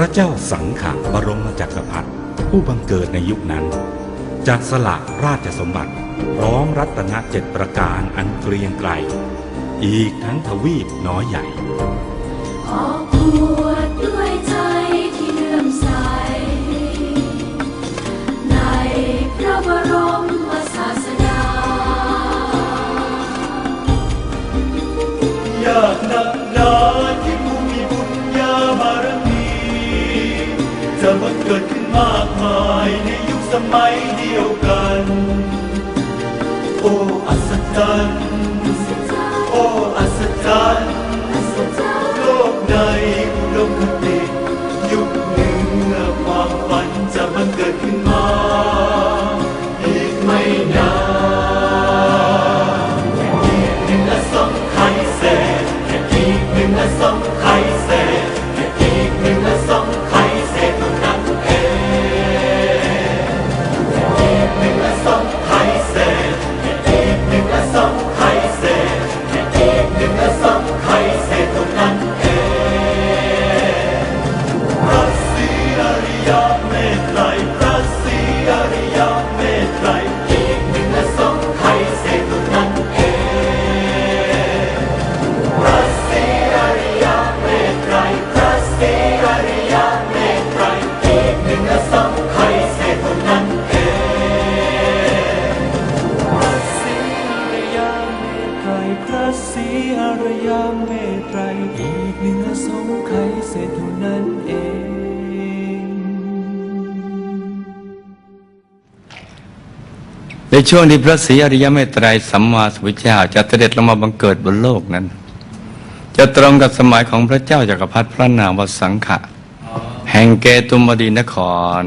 ระเจ้าสังขะบรมจักรพรรดิผู้บังเกิดในยุคนั้น จัดสละราชสมบัติพร้อมรัตนเจ็ดประการอันเกรียงไกรอีกทั้งทวีปน้อยใหญ่ออกบวช อริยเมตไตรอีกหนึ่งอสงไขยเศษเท่านั้นเองในช่วงที่พระศรีอริยเมตไตรสัมมาสัมพุทธเจ้าจะเสด็จลงมาบังเกิดบนโลกนั้น จะตรงกับสมัยของพระเจ้าจักรพรรดิพระนามวสังขะ แห่งเกตุมดีนคร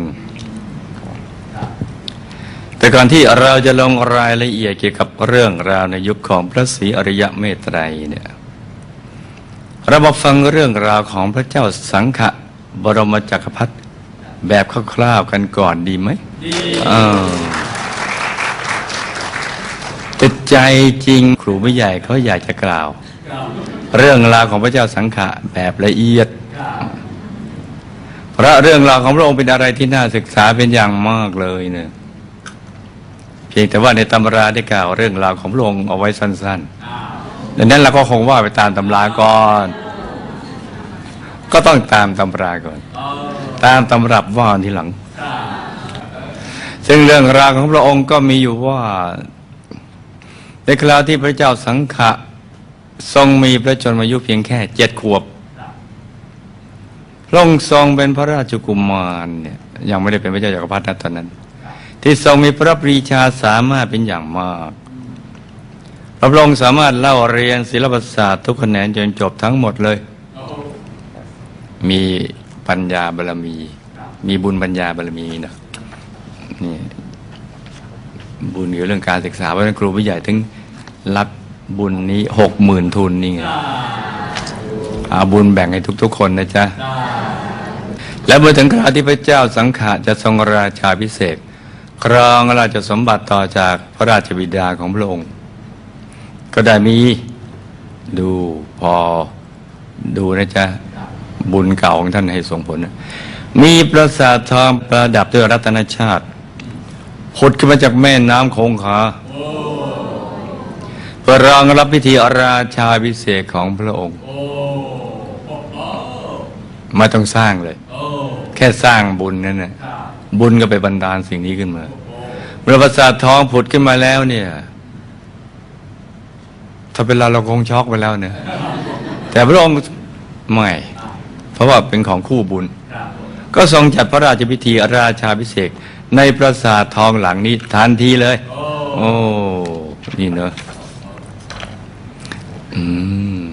แต่ก่อนที่เราจะลงรายละเอียดเกี่ยวกับเรื่องราวในยุคของพระศรีอริยเมตไตรเนี่ย รามาฟังเรื่องราวของพระเจ้าสังขะบรมจักรพรรดิแบบคร่าวๆกันก่อนดีไหมดีอ่าแต่ใจจริงครูไม่ใหญ่เขาอยากจะกล่าว เรื่องราวของพระเจ้าสังขะแบบละเอียดเพราะเรื่องราวของพระองค์เป็นอะไรที่น่าศึกษาเป็นอย่างมากเลยเนี่ยเพียงแต่ว่าในตำราได้กล่าวเรื่องราวของพระองค์เอาไว้สั้น ๆ ดังนั้นเราก็คงว่าไปตามตำราก่อน ก็ต้องตามตำราก่อน ตามตำรับว่าทีหลัง ซึ่งเรื่องราวของพระองค์ก็มีอยู่ว่า ในคราวที่พระเจ้าสังขะทรงมีพระชนมายุเพียงแค่เจ็ดขวบ พระองค์ทรงเป็นพระราชกุมารเนี่ยยังไม่ได้เป็นพระเจ้าจักรพรรดินะตอนนั้น ที่ทรงมีพระปรีชาสามารถเป็นอย่างมาก พระองค์สามารถเล่าเรียนศิลปศาสตร์ทุกแขนงจนจบทั้งหมดเลย มีปัญญาบารมี มีบุญปัญญาบารมีนะนี่บุญเกี่ยวเรื่องการศึกษาเพราะฉะนั้นครูผู้ใหญ่ถึงรับบุญนี้หกหมื่นทุนนี่ไงเอาบุญแบ่งให้ทุก ๆ คนนะจ๊ะ และเมื่อถึงคราวที่พระเจ้าสังขะจะทรงราชาพิเศษ ครองราชสมบัติต่อจากพระราชบิดาของพระองค์ ก็ได้มี ดูพอดูนะจ๊ะ บุญเก่าของท่านให้ส่งผล มีปราสาททองประดับด้วยรัตนชาติผุดขึ้นมาจากแม่น้ำคงคาเพื่อรองรับพิธีราชาพิเศษของพระองค์ไม่ต้องสร้างเลย แค่สร้างบุญนั่นนะบุญก็ไปบันดาลสิ่งนี้ขึ้นมาเมื่อประสาททองผุดขึ้นมาแล้วเนี่ยาเป็นเราเราคงช็อกไปแล้วเนี่ยแต่พระองค์ไม่ เพราะว่าเป็นของคู่บุญ ก็ทรงจัดพระราชพิธีราชาพิเศษกในปราสาททองหลังนี้ทันทีเลย โอ้ นี่เนอะอืม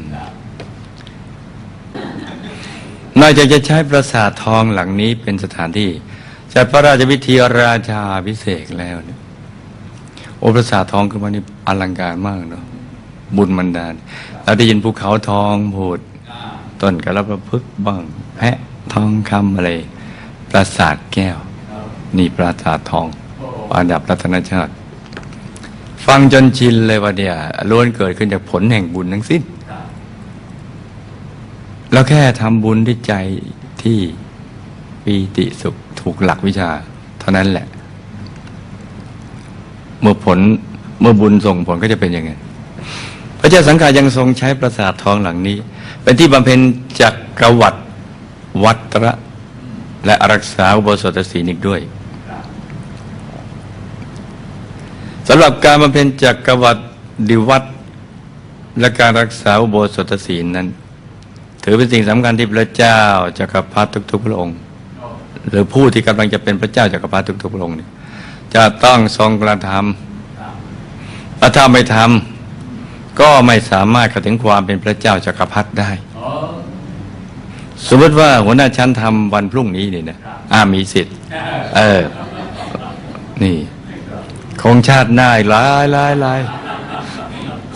นอกจากจะใช้ปราสาททองหลังนี้เป็นสถานที่จัดพระราชพิธีราชาพิเศษกแล้วเนี่ยโอ้ปราสาททองคือมันนี่อลังการมากเนาะ บุญมันดาลเราได้ยินภูเขาทองพูดต้นกระประพฤกบ้างแพะทองคำอะไร ปราสาทแก้ว นี่ปราสาททองอันดับรัตนชาติ ฟังจนชินเลยว่าเนี่ยล้วนเกิดขึ้นจากผลแห่งบุญทั้งสิ้นเราแค่ทำบุญด้วยใจที่ปีติสุขถูกหลักวิชา เท่านั้นแหละ เมื่อผลเมื่อบุญส่งผลก็จะเป็นยังไง ระเจ้าสังฆายังทรงใช้ปราสาททองหลังนี้ เป็นที่บำเพ็ญจักรวัตรวัตระ และรักษาอุโบสถศีลอีกด้วยสำหรับการบำเพ็ญจักรวัตรดิวัตรและการรักษาอุโบสถศีลนั้น ถือเป็นสิ่งสำคัญที่พระเจ้าจักรพรรดิทุก ๆ พระองค์ หรือผู้ที่กำลังจะเป็นพระเจ้าจักรพรรดิทุก ๆ พระองค์จะต้องทรงกระทำและถ้าไม่ทำ ก็ไม่สามารถเข้าถึงความเป็นพระเจ้าจักรพรรดิได้สมมติว่าหัวหน้าชั้นทำวันพรุ่งนี้นี่นะอามีสิทธิ์ เออ นี่คงชาติหน้าอีกหลายหลายหลาย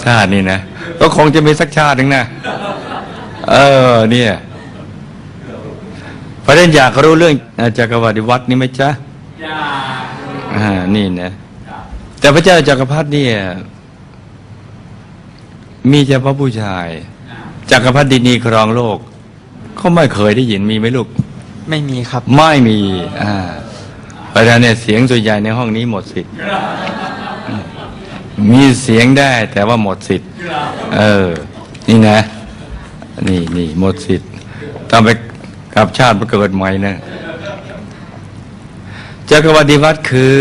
ชาตินี่นะก็คงจะมีสักชาติหนึ่งนะเออ เนี่ยประเด็นอยากรู้เรื่องจักรวรรดิวัดนี่ไหมจ๊ะอ่านี่นะแต่พระเจ้าจักรพรรดิเนี่ย มีเฉพาะผู้ชายจักรพรรดินีครองโลกเขาไม่เคยได้ยินมีไหมลูก ไม่มีครับ ไม่มี อ่าเพราะฉะนั้นเนี่ยเสียงส่วนใหญ่ในห้องนี้หมดสิทธิ์มีเสียงได้แต่ว่าหมดสิทธิ์เออ นี่นะ นี่นี่หมดสิทธิ์ต้องไปกลับชาติมาเกิดใหม่นะจักรวรรดิวัดคือ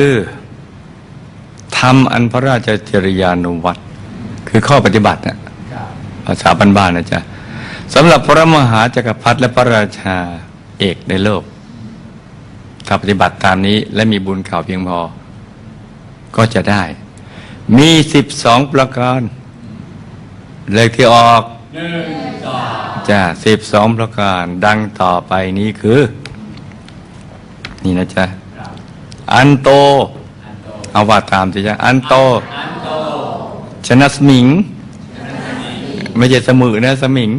ทำอันพระราชจริยานุวัตร คือข้อปฏิบัตินะภาษาบ้านๆนะจ๊ะสำหรับพระมหาจักรพรรดิและพระราชาเอกในโลก ถ้าปฏิบัติตามนี้และมีบุญข่าวเพียงพอ ก็จะได้ มีสิบสองประการ เลขที่ออกจ้าสิบสองประการ ดังต่อไปนี้คือ นี่นะจ๊ะ อันโต เอาว่าตามสิจ๊ะ อันโต ชนะสมิง ไม่ใช่สมือนะสมิง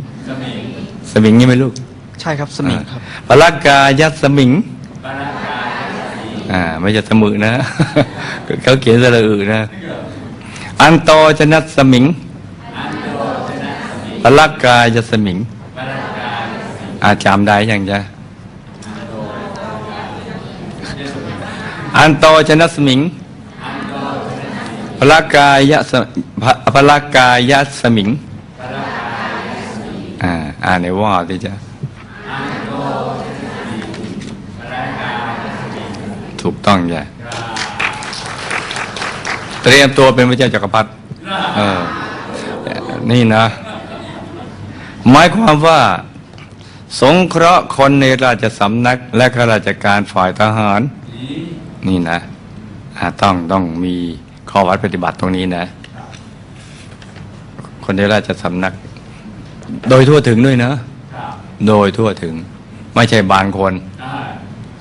สมิงนี่ไหมลูก ใช่ครับสมิงครับปรากายัสมิงอ่าไม่ใช่สมือนะเขาเขียนสระอือนะ อันโตชนะสมิงปรากายัสมิงอาจำได้ยังจ๊ะอันโตชนะสมิง พลากายะสพลากายะสมิงอ่าอ่านในว่าดิจ้ะถูกต้องจ้ะเตรียมตัวเป็นพระเจ้าจักรพรรดิเออนี่นะ หมายความว่า สงเคราะห์คนในราชสำนัก และข้าราชการฝ่ายทหาร นี่นะต้องต้องมี ข้อวัดปฏิบัติตรงนี้นะ คนในราชสำนัก โดยทั่วถึงด้วยนะ โดยทั่วถึง ไม่ใช่บางคน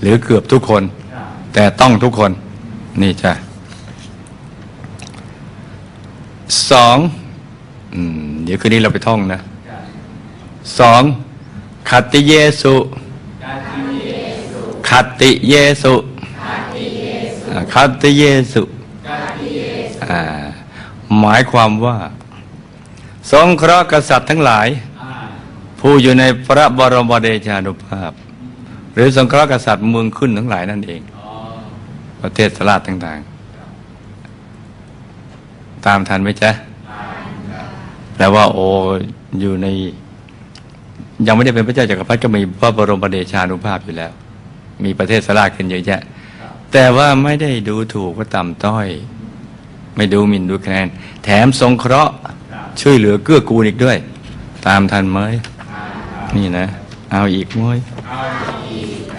หรือเกือบทุกคน แต่ต้องทุกคน นี่จ้ะสองอเดี๋ยวคืนนี้เราไปท่องนะสองขัตติเยสุขัตติเยสุขัตติเยสุ หมายความว่า สงเคราะห์กษัตริย์ทั้งหลาย ผู้อยู่ในพระบรมเดชานุภาพ หรือสงเคราะห์กษัตริย์เมืองขึ้นทั้งหลายนั่นเอง ประเทศสลาดต่างๆ ตามทันไหมจ๊ะแปลว่า โออยู่ใน ยังไม่ได้เป็นพระเจ้าจักรพรรดิก็มีพระบรมเดชานุภาพอยู่แล้ว มีประเทศสลาดขึ้นเยอะแยะแต่ว่าไม่ได้ดูถูกว่าต่ำต้อย ไม่ดูหมิ่นดูแคลนแถมสงเคราะห์ช่วยเหลือเกื้อกูลอีกด้วย ตามทันไหมนี่นะ เอาอีกมั้ย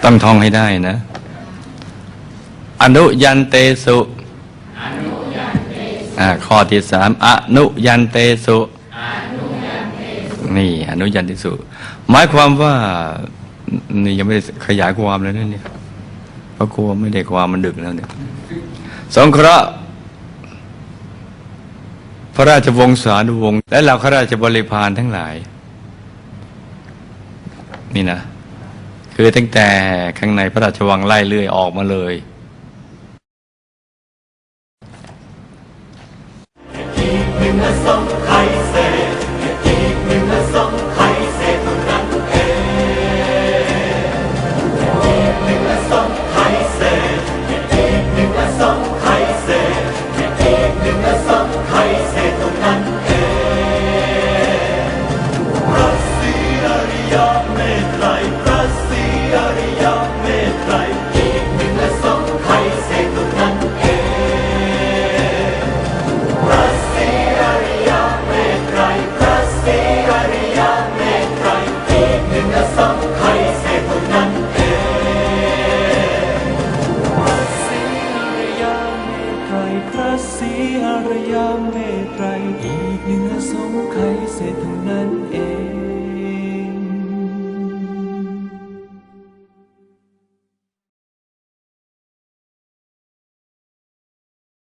ต้องท่องให้ได้นะ อนุยันเตสุอ่าข้อที่สามอนุยันเตสุนี่ อนุยันเตสุ หมายความว่า นี่ยังไม่ได้ขยายความเลยนะเนี่ยเพราะกลัวไม่ได้ความมันดึกแล้วเนี่ยสงเคราะห์ พระราชวงศานุวงศ์และเหล่าข้าราชบริพารทั้งหลาย นี่นะ คือตั้งแต่ข้างในพระราชวังไล่เลื่อยออกมาเลยอีกหนึ่